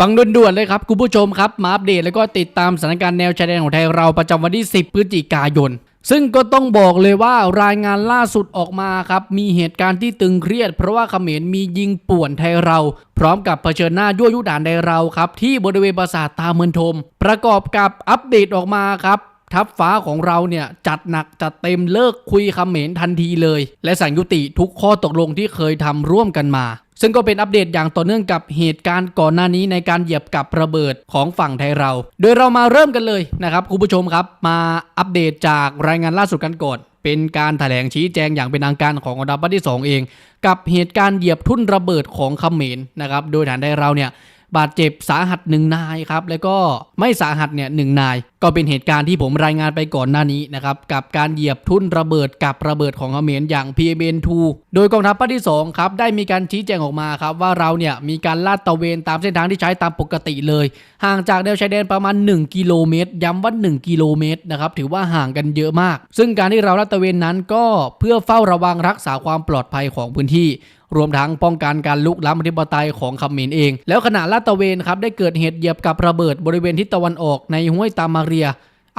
ฟังด่วนๆเลยครับ คุณผู้ชมครับ มาอัปเดตแล้วก็ติดตามสถานการณ์แนวชายแดนของไทยเราประจำวันที่ 10 พฤศจิกายน ซึ่งก็ต้องบอกเลยว่ารายงานล่าสุดออกมาครับ มีเหตุการณ์ที่ตึงเครียด เพราะว่าเขมรมียิงป่วนไทยเรา พร้อมกับเผชิญหน้ายั่วยุด่านไทยเราครับ ที่บริเวณปราสาทตาเมือนทม ประกอบกับอัปเดตออกมาครับทัพฟ้าของเราเนี่ยจัดหนักจัดเต็มเลิกคุยคำเหมนทันทีเลย และสั่งยุติทุกข้อตกลงที่เคยทำร่วมกันมา ซึ่งก็เป็นอัปเดตอย่างต่อเนื่องกับเหตุการณ์ก่อนหน้านี้ในการเหยียบกับระเบิดของฝั่งไทยเรา โดยเรามาเริ่มกันเลยนะครับคุณผู้ชมครับมาอัปเดตจากรายงานล่าสุดกันก่อนเป็นการถแถลงชี้แจงอย่างเป็นทางการของกองทัพภาคที่ 2 เอง กับเหตุการณ์เหยียบทุ่นระเบิดของเขมรนะครับโดยฐานไทยเราเนี่ย บาดเจ็บสาหัสหนึ่งนายครับแล้วก็ไม่สาหัสเนี่ยหนึ่งนาย ก็เป็นเหตุการณ์ที่ผมรายงานไปก่อนหน้านี้นะครับกับการเหยียบทุ่นระเบิดกับระเบิดของเขมรอย่าง PMN2 โดยกองทัพภาคที่2ครับได้มีการชี้แจงออกมาครับว่าเราเนี่ยมีการลาดตระเวนตามเส้นทางที่ใช้ตามปกติเลย ห่างจากแนวชายแดนประมาณ 1 กิโลเมตร ย้ำว่า 1 กิโลเมตรนะครับถือว่าห่างกันเยอะมาก ซึ่งการที่เราลาดตระเวนนั้นก็เพื่อเฝ้าระวังรักษาความปลอดภัยของพื้นที่รวมทั้งป้องกันการลุกล้ำอธิปไตยของเขมรเอง แล้วขณะลาดตระเวนครับได้เกิดเหตุเหยียบกับระเบิดบริเวณทิศตะวันออกในห้วยตามาเรีย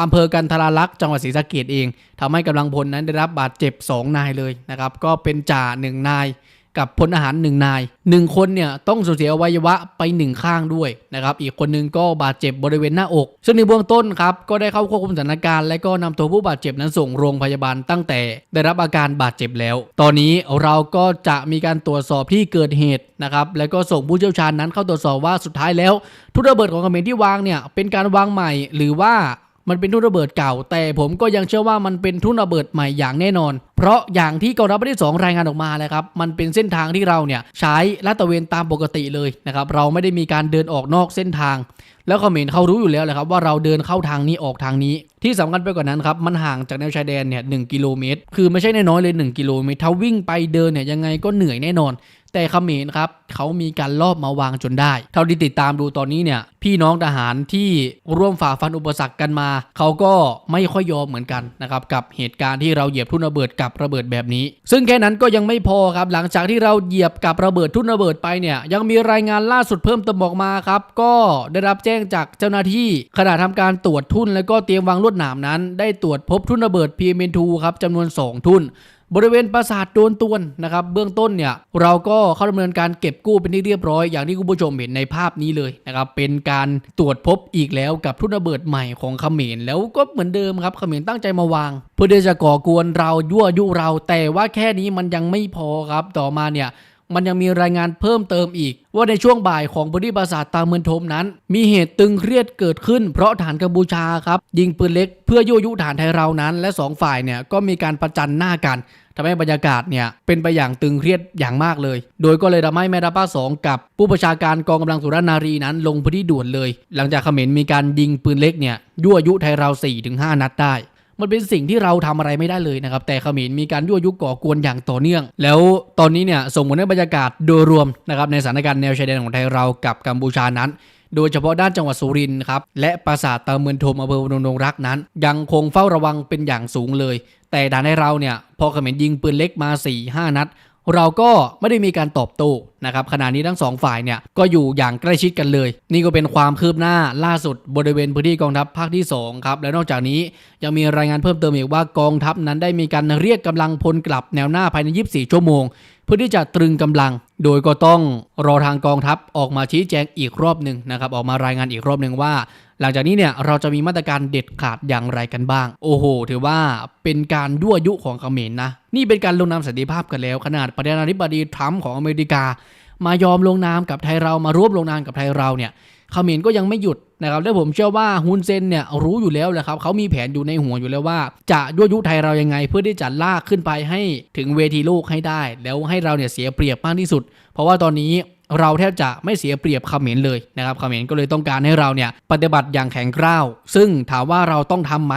อำเภอกันทราลักษ์จังหวัดศรีสะเกดเองทำให้กำลังพลนั้นได้รับบาดเจ็บ 2 นายเลยนะครับก็เป็นจ่าหนึ่งนาย กับพลอาหารหนึ่งนายหนึ่งคนเนี่ยต้องสูญเสียอวัยวะไปหนึ่งข้างด้วยนะครับอีกคนนึงก็บาดเจ็บบริเวณหน้าอก ซึ่งในเบื้องต้นครับก็ได้เข้าควบคุมสถานการณ์และก็นำตัวผู้บาดเจ็บนั้นส่งโรงพยาบาลตั้งแต่ ได้รับอาการบาดเจ็บแล้ว ตอนนี้เราก็จะมีการตรวจสอบที่เกิดเหตุนะครับแล้วก็ส่งผู้เชี่ยวชาญนั้นเข้าตรวจสอบว่าสุดท้ายแล้วทุนระเบิดของกระเมรที่วางเนี่ยเป็นการวางใหม่ หรือว่า มันเป็นทุ่นระเบิดเก่า แต่ผมก็ยังเชื่อว่ามันเป็นทุ่นระเบิดใหม่อย่างแน่นอน เพราะอย่างที่กองทัพภาคที่ 2 รายงานออกมาเลยครับ มันเป็นเส้นทางที่เราเนี่ยใช้ลาดตระเวนตามปกติเลยนะครับ เราไม่ได้มีการเดินออกนอกเส้นทาง แล้วเขมรเขารู้อยู่แล้วแหละครับว่าเราเดินเข้าทางนี้ออกทางนี้ ที่สำคัญไปกว่านั้นครับมันห่างจากแนวชายแดนเนี่ยหกิโลเมตร คือไม่ใช่น้อยเลย 1 กิโลเมตรถ้าวิ่งไปเดินเนี่ยยังไงก็เหนื่อยแน่นอน แต่เขมรครับเขามีการลอบมาวางจนได้ เท่าที่ติดตามดูตอนนี้เนี่ยพี่น้องทหารที่ร่วมฝ่าฟันอุปสรรคกันมา เขาก็ไม่ค่อยยอมเหมือนกันนะครับกับเหตุการณ์ที่เราเหยียบทุ่นระเบิดกับระเบิดแบบนี้ ซึ่งแค่นั้นก็ยังไม่พอครับหลังจากที่เราเหยียบกับระเบิดทุ่นระเบิดไปเนี่ยยังมีรายงานล่าสุดเพิ่มเติมออกมาครับก็ได้รับแจ้งจากเจ้าหน้าที่ขณะทำการตรวจทุ่น แล้วก็เตรียมวางลวดหนามนั้น ได้ตรวจพบทุ่นระเบิด PM2 ครับจำนวน 2 ทุ่น บริเวณปราสาทโดนตวนนะครับเบื้องต้นเนี่ยเราก็เข้าดำเนินการเก็บกู้เป็นที่เรียบร้อยอย่างที่คุณผู้ชมเห็นในภาพนี้เลยนะครับเป็นการตรวจพบอีกแล้วกับทุ่นระเบิดใหม่ของเขมรแล้วก็เหมือนเดิมครับเขมรตั้งใจมาวาง เพื่อที่จะก่อกวนเรายั่วยุเรา แต่ว่าแค่นี้มันยังไม่พอครับต่อมาเนี่ย มันยังมีรายงานเพิ่มเติมอีก ว่าในช่วงบ่ายของพื้นที่ปราสาทตาเมือนทมนั้น มีเหตุตึงเครียดเกิดขึ้น เพราะฐานกัมพูชาครับยิงปืนเล็กเพื่อยั่วยุฐานไทยเรานั้น และสองฝ่ายเนี่ยก็มีการประจันหน้ากันทำให้บรรยากาศเนี่ยเป็นไปอย่างตึงเครียดอย่างมากเลย โดยก็เลยทำให้แม่ทัพภาคสองกับผู้ประชาการกองกำลังสุรนารีนั้น ลงพื้นที่ด่วนเลย หลังจากเขมรมีการยิงปืนเล็กเนี่ยยั่วยุไทยเรา4-5 นัดได้ มันเป็นสิ่งที่เราทำอะไรไม่ได้เลยนะครับ แต่เขมรมีการยั่วยุก่อกวนอย่างต่อเนื่อง แล้วตอนนี้เนี่ยส่งผลให้บรรยากาศโดยรวมนะครับในสถานการณ์แนวชายแดนของไทยเรากับกัมพูชานั้น โดยเฉพาะด้านจังหวัดสุรินทร์ครับและปราสาทตาเมือนทมอำเภอพนมดงรักนั้น ยังคงเฝ้าระวังเป็นอย่างสูงเลย แต่ด่านในเราเนี่ยพอเขมรยิงปืนเล็กมา4-5นัด เราก็ไม่ได้มีการตอบโต้ นะครับขณะนี้ทั้งสองฝ่ายเนี่ยก็อยู่อย่างใกล้ชิดกันเลย นี่ก็เป็นความคืบหน้าล่าสุดบริเวณพื้นที่กองทัพภาคที่2ครับและนอกจากนี้ยังมีรายงานเพิ่มเติมอีกว่ากองทัพนั้นได้มีการเรียกกำลังพลกลับแนวหน้าภายใน 24 ชั่วโมง เพื่อที่จะตรึงกำลัง โดยก็ต้องรอทางกองทัพออกมาชี้แจงอีกรอบหนึ่งนะครับออกมารายงานอีกรอบหนึ่งว่า หลังจากนี้เนี่ยเราจะมีมาตรการเด็ดขาดอย่างไรกันบ้าง โอ้โห ถือว่าเป็นการยั่วยุของเขมรนะนี่เป็นการลงนามสันติภาพกันแล้ว ขนาดประธานาธิบดีทรัมป์ของอเมริกา มายอมลงนามกับไทยเรามาร่วมลงนามกับไทยเราเนี่ยเขมรก็ยังไม่หยุดนะครับและผมเชื่อว่าฮุนเซนเนี่ยรู้อยู่แล้วแหละครับเขามีแผนอยู่ในหัวอยู่แล้วว่า จะยั่วยุไทยเรายังไง เพื่อที่จะลากขึ้นไปให้ถึงเวทีโลกให้ได้ แล้วให้เราเนี่ยเสียเปรียบมากที่สุด เพราะว่าตอนนี้เราแทบจะไม่เสียเปรียบเขมรเลยนะครับเขมรก็เลยต้องการให้เราเนี่ยปฏิบัติอย่างแข็งกร้าว ซึ่งถามว่าเราต้องทำไหม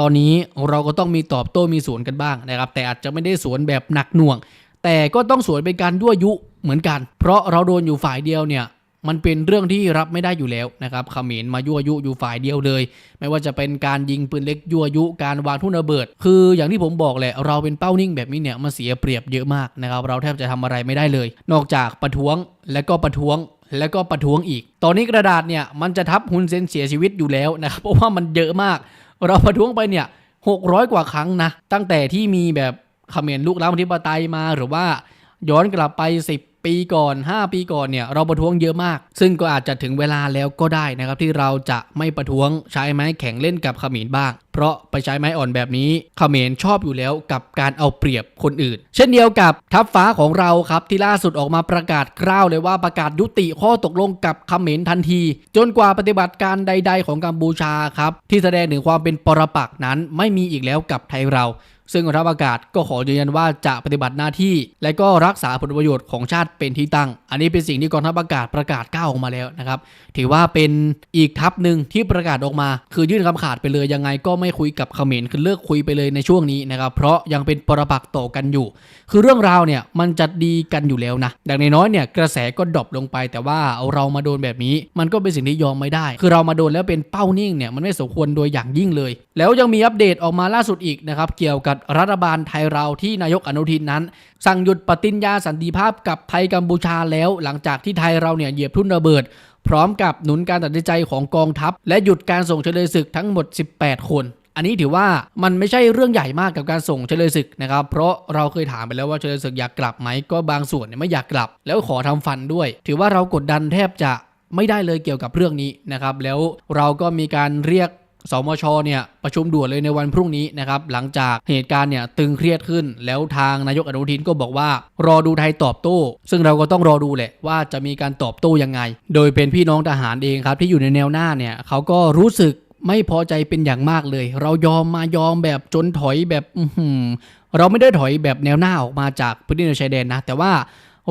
ตอนนี้เราก็ต้องมีตอบโต้มีสวนกันบ้างนะครับ แต่อาจจะไม่ได้สวนแบบหนักหน่วง แต่ก็ต้องสวนเป็นการยั่วยุ เหมือนกัน เพราะเราโดนอยู่ฝ่ายเดียวเนี่ยมันเป็นเรื่องที่รับไม่ได้อยู่แล้วนะครับขมรมายั่วยุอยู่ฝ่ายเดียวเลย ไม่ว่าจะเป็นการยิงปืนเล็กยั่วยุการวางทุ่นระเบิด คืออย่างที่ผมบอกแหละเราเป็นเป้านิ่งแบบนี้เนี่ยมันเสียเปรียบเยอะมากนะครับเราแทบจะทำอะไรไม่ได้เลย นอกจากประท้วงและก็ประท้วงแล้วก็ประท้วงอีก ตอนนี้กระดาษเนี่ยมันจะทับฮุนเซนเสียชีวิตอยู่แล้วนะครับเพราะว่ามันเยอะมาก เราประท้วงไปเนี่ย600 กว่าครั้งนะตั้งแต่ที่มีแบบขมรลุกล้ำอธิปไตยมาหรือว่าย้อนกลับไป 10 ปีก่อน 5 ปีก่อนเนี่ยเราประท้วงเยอะมาก ซึ่งก็อาจจะถึงเวลาแล้วก็ได้นะครับที่เราจะไม่ประท้วงใช้ไม้แข็งเล่นกับเขมรบ้าง เพราะไปใช้ไม้อ่อนแบบนี้เขมรชอบอยู่แล้วกับการเอาเปรียบคนอื่น เช่นเดียวกับทัพฟ้าของเราครับที่ล่าสุดออกมาประกาศกล้าวเลยว่าประกาศยุติข้อตกลงกับเขมรทันที จนกว่าปฏิบัติการใด ๆ ของกัมพูชาครับที่แสดงถึงความเป็นปรปักษ์นั้นไม่มีอีกแล้วกับไทยเรา ซึ่งกองทัพอากาศก็ขอยืนยันว่าจะปฏิบัติหน้าที่ และก็รักษาผลประโยชน์ของชาติเป็นที่ตั้ง อันนี้เป็นสิ่งที่กองทัพอากาศประกาศก้าวออกมาแล้วนะครับ ถือว่าเป็นอีกทัพหนึ่งที่ประกาศออกมา คือยื่นคำขาดไปเลยยังไงก็ไม่คุยกับเขมรคือเลิกคุยไปเลยในช่วงนี้นะครับ เพราะยังเป็นปรปักษ์ต่อกันอยู่ คือเรื่องราวเนี่ยมันจะดีกันอยู่แล้วนะดังน้อยเนี่ยกระแสก็ดรอปลงไป แต่ว่าเรามาโดนแบบนี้ มันก็เป็นสิ่งที่ยอมไม่ได้ คือเรามาโดนแล้วเป็นเป้านิ่งเนี่ยมันไม่สมควรโดยอย่างยิ่งเลย แล้วยังมีอัปเดตออกมาล่าสุดอีกนะครับเกี่ยวกับรัฐบาลไทยเราที่นายกอนุทินนั้น สั่งหยุดปฏิญญาสันติภาพกับไทยกัมพูชาแล้วหลังจากที่ไทยเราเนี่ยเหยียบทุ่นระเบิด พร้อมกับหนุนการตัดสินใจของกองทัพ และหยุดการส่งเฉลยศึกทั้งหมด 18 คนอันนี้ถือว่ามันไม่ใช่เรื่องใหญ่มากกับการส่งเฉลยศึกนะครับ เพราะเราเคยถามไปแล้วว่าเฉลยศึกอยากกลับไหมก็บางส่วนเนี่ยไม่อยากกลับ แล้วขอทำฟันด้วย ถือว่าเรากดดันแทบจะไม่ได้เลยเกี่ยวกับเรื่องนี้นะครับ แล้วเราก็มีการเรียก สมชเนี่ยประชุมด่วนเลยในวันพรุ่งนี้นะครับหลังจากเหตุการณ์เนี่ยตึงเครียดขึ้น แล้วทางนายกอนุทินก็บอกว่า รอดูไทยตอบโต้ ซึ่งเราก็ต้องรอดูแหละว่าจะมีการตอบโต้ยังไง โดยเป็นพี่น้องทหารเองครับที่อยู่ในแนวหน้าเนี่ยเขาก็รู้สึกไม่พอใจเป็นอย่างมากเลย เรายอมมายอมแบบจนถอยแบบเราไม่ได้ถอยแบบแนวหน้าออกมาจากพื้นที่ในชายแดนนะ แต่ว่า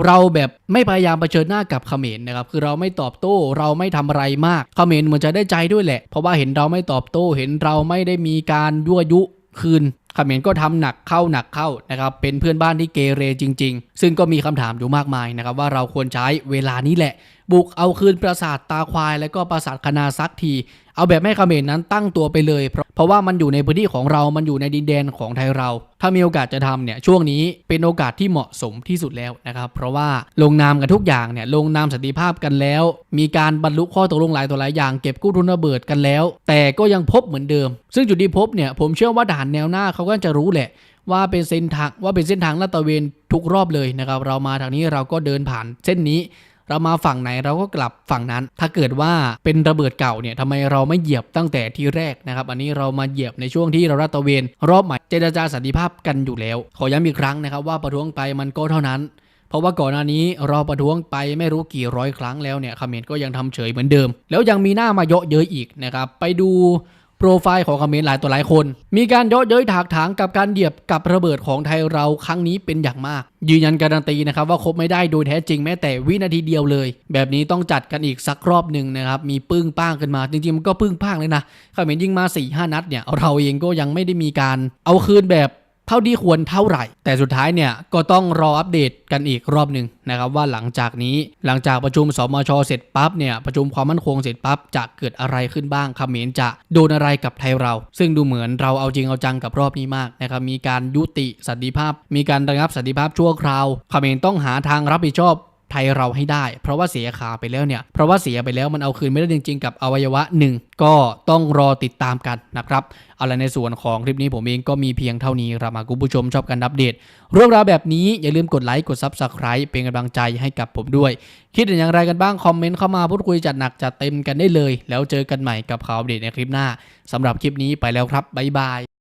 เราแบบไม่พยายามเผชิญหน้ากับเขมรนะครับคือเราไม่ตอบโต้เราไม่ทำอะไรมากเขมรเหมือนจะได้ใจด้วยแหละ เพราะว่าเห็นเราไม่ตอบโต้เห็นเราไม่ได้มีการยั่วยุคืนเขมรก็ทำหนักเข้าหนักเข้านะครับเป็นเพื่อนบ้านที่เกเรจริง ๆ ซึ่งก็มีคำถามอยู่มากมายนะครับว่าเราควรใช้เวลานี้แหละ บุกเอาคืนปราสาทตาควาย และก็ปราสาทคณาซักที เอาแบบไม่ให้เขมรนั้นตั้งตัวไปเลย เพราะเพราะว่ามันอยู่ในพื้นที่ของเรา มันอยู่ในดินแดนของไทยเรา ถ้ามีโอกาสจะทำเนี่ยช่วงนี้เป็นโอกาสที่เหมาะสมที่สุดแล้วนะครับ เพราะว่าลงนามกันทุกอย่างเนี่ยลงนามสันติภาพกันแล้ว มีการบรรลุข้อตกลงหลายต่อหลายอย่างเก็บกู้ทุนระเบิดกันแล้ว แต่ก็ยังพบเหมือนเดิม ซึ่งจุดที่พบเนี่ยผมเชื่อว่าด่านแนวหน้าเขาก็จะรู้แหละว่าเป็นเส้นทางว่าเป็นเส้นทางลาดตระเวนทุกรอบเลยนะครับ เรามาทางนี้เราก็เดินผ่านเส้นนี้ เรามาฝั่งไหนเราก็กลับฝั่งนั้น ถ้าเกิดว่าเป็นระเบิดเก่าเนี่ยทำไมเราไม่เหยียบตั้งแต่ที่แรกนะครับ อันนี้เรามาเหยียบในช่วงที่เราลาดตระเวนรอบใหม่เจรจาสันติภาพกันอยู่แล้ว ขอย้ำอีกครั้งนะครับว่าประท้วงไปมันก็เท่านั้นเพราะว่าก่อนหน้านี้เราประท้วงไปไม่รู้กี่ร้อยครั้งแล้วเนี่ยคอมเขมรก็ยังทำเฉยเหมือนเดิม แล้วยังมีหน้ามาเยาะเย้ยอีกนะครับ ไปดู โปรไฟล์ของเขมรหลายตัวหลายคน มีการเยาะเย้ยถากถางกับการเหยียบกับระเบิดของไทยเราครั้งนี้เป็นอย่างมาก ยืนยันการันตีนะครับว่าคบไม่ได้โดยแท้จริงแม้แต่วินาทีเดียวเลย แบบนี้ต้องจัดกันอีกสักรอบหนึ่งนะครับมีปึ้งป้างขึ้นมา จริงๆมันก็ปึ้งป้างเลยนะเขมรยิงมา4ี่ห้านัดเนี่ยเราเองก็ยังไม่ได้มีการเอาคืนแบบ เท่าที่ควรเท่าไหร่ แต่สุดท้ายเนี่ยก็ต้องรออัปเดตกันอีกรอบหนึ่งนะครับว่าหลังจากนี้หลังจากประชุมสมชเสร็จปั๊บเนี่ยประชุมความมั่นคงเสร็จปั๊บจะเกิดอะไรขึ้นบ้างเขมรจะโดนอะไรกับไทยเรา ซึ่งดูเหมือนเราเอาจริงเอาจังกับรอบนี้มากนะครับมีการยุติสันติภาพ มีการระงับสันติภาพชั่วคราวเขมรต้องหาทางรับผิดชอบ ไทยเราให้ได้ เพราะว่าเสียขาไปแล้วเนี่ย เพราะว่าเสียไปแล้วมันเอาคืนไม่ได้จริง ๆ กับอวัยวะหนึ่งก็ต้องรอติดตามกันนะครับเอาละในส่วนของคลิปนี้ผมเองก็มีเพียงเท่านี้ครับหากคุณผู้ชมชอบการอัปเดตเรื่องราวแบบนี้อย่าลืมกดไลค์กด Subscribe เป็นกำลังใจให้กับผมด้วย คิดเห็นอย่างไรกันบ้าง คอมเมนต์เข้ามาพูดคุยจัดหนักจัดเต็มกันได้เลย แล้วเจอกันใหม่กับข่าวอัปเดตในคลิปหน้าสำหรับคลิปนี้ไปแล้วครับบ๊ายบาย